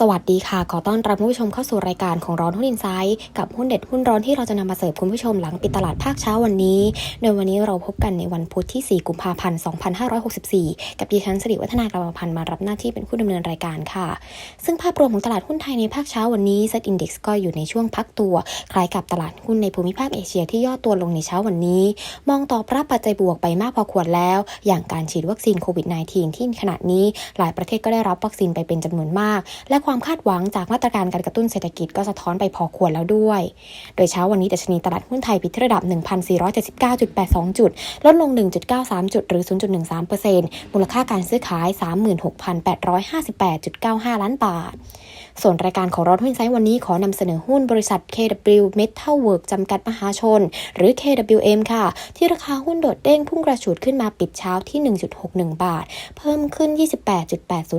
สวัสดีค่ะ ขอต้อนรับผู้ชมเข้าสู่รายการของร้อนหุ้นอินไซด์กับหุ้นเด็ดหุ้นร้อนที่เราจะนำมาเสิร์ฟคุณผู้ชมหลังปิดตลาดภาคเช้าวันนี้ โดยวันนี้เราพบกันในวันพุธที่ 4 กุมภาพันธ์ 2564 กับดิฉันสิริวัฒนากรรมพันธ์มารับหน้าที่เป็นผู้ดำเนินรายการค่ะ ซึ่งภาพรวมของตลาดหุ้นไทยในภาคเช้าวันนี้ Set Index ก็อยู่ในช่วงพักตัว คล้ายกับตลาดหุ้นในภูมิภาคเอเชียที่ย่อตัวลงในเช้าวันนี้ มองตอบรับปัจจัยบวกไปมากพอควรแล้ว อย่างการฉีดวัคซีนโควิด -19 ที่ขณะนี้ หลายประเทศก็ได้รับวัคซีนไปเป็นจำนวนมากและความคาดหวังจากมาตรการการกระตุ้นเศรษฐกิจก็สะท้อนไปพอควรแล้วด้วย โดยเช้าวันนี้ดัชนีตลาดหุ้นไทยปิดที่ระดับ 1,479.82 จุด ลดลง 1.93 จุดหรือ 0.13%มูลค่าการซื้อขาย 36,858.95 ล้านบาท ส่วนรายการของรถหุ้นไซต์วันนี้ขอนำเสนอหุ้นบริษัท KW Metal Work จำกัดมหาชน หรือ KWM ค่ะ ที่ราคาหุ้นโดดเด้งพุ่งกระฉูดขึ้นมาปิดเช้าที่ 1.61 บาท เพิ่มขึ้น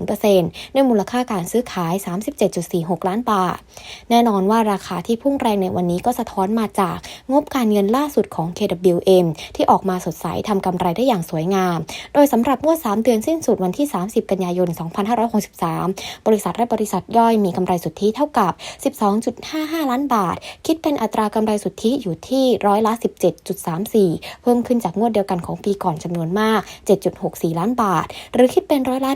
28.80%ในมูลค่าการซื้อขาย37.46 ล้านบาท แน่นอนว่าราคาที่พุ่งแรงในวันนี้ก็สะท้อนมาจากงบการเงินล่าสุดของ KWM ที่ออกมาสดใสทำกำไรได้อย่างสวยงาม โดยสำหรับงวด 3 เดือนสิ้นสุดวันที่ 30 กันยายน 2563 บริษัทและบริษัทย่อยมีกำไรสุทธิเท่ากับ 12.55 ล้านบาท คิดเป็นอัตรากำไรสุทธิอยู่ที่ร้อยละ 17.34 เพิ่มขึ้นจากงวดเดียวกันของปีก่อนจำนวนมาก 7.64 ล้านบาท หรือคิดเป็นร้อยละ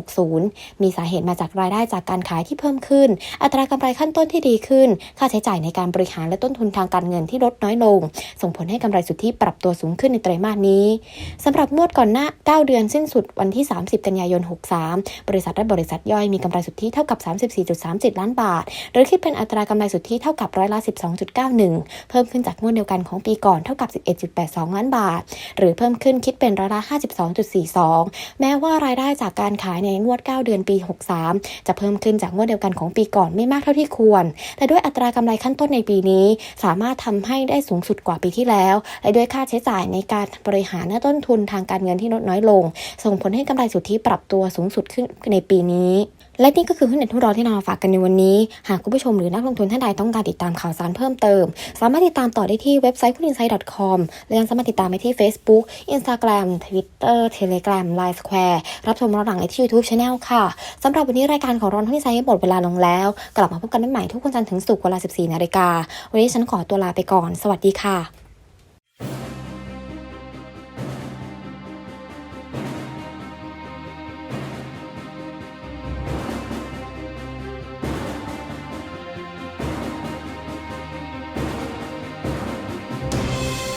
155.60 มีสาเหตุมาจากรายได้จากการขายที่เพิ่มขึ้น อัตรากำไรขั้นต้นที่ดีขึ้น ค่าใช้จ่ายในการบริหารและต้นทุนทางการเงินที่ลดน้อยลง ส่งผลให้กำไรสุทธิปรับตัวสูงขึ้นในไตรมาสนี้สำหรับงวดก่อนหน้า 9 เดือนสิ้นสุดวันที่ 30 กันยายน 63 บริษัทและบริษัทย่อยมีกำไรสุทธิเท่ากับ 34.37 ล้านบาท หรือคิดเป็นอัตรากำไรสุทธิเท่ากับร้อยละ 12.91 เพิ่มขึ้นจากงวดเดียวกันของปีก่อนเท่ากับ 11.82 ล้านบาท หรือเพิ่มขึ้นคิดเป็นร้อยละ 52.42 แม้ว่ารายได้จากการขายในงวด 9 เดือนปี 63จะเพิ่มขึ้นจากงวดเดียวกันของปีก่อนไม่มากเท่าที่ควร แต่ด้วยอัตรากำไรขั้นต้นในปีนี้ สามารถทำให้ได้สูงสุดกว่าปีที่แล้ว และด้วยค่าใช้จ่ายในการบริหารและต้นทุนทางการเงินที่ลดน้อยลง ส่งผลให้กำไรสุทธิปรับตัวสูงสุดขึ้นในปีนี้ และนี่ก็คือหุ้นเด็ดหุ้นร้อนที่นำมาฝากกันในวันนี้ หากคุณผู้ชมหรือนักลงทุนท่านใดต้องการติดตามข่าวสารเพิ่มเติม สามารถติดตามต่อได้ที่เว็บไซต์ h u n i n s i d e c o m และยังสามารถติดตามไปที่ Facebook Instagram Twitter Telegram Line Square รับชมย้อหลังได้ที่ YouTube Channel ค่ะสำหรับวันนี้รายการของร้อนหุ้นไซด์หมดเวลาลงแล้ว กลับมาพบกันได้ใหม่ทุกวันจันทร์ถึงศุกร์เวลา 14 นาฬิกาวันนี้ฉันขอตัวลาไปก่อน สวัสดีค่ะ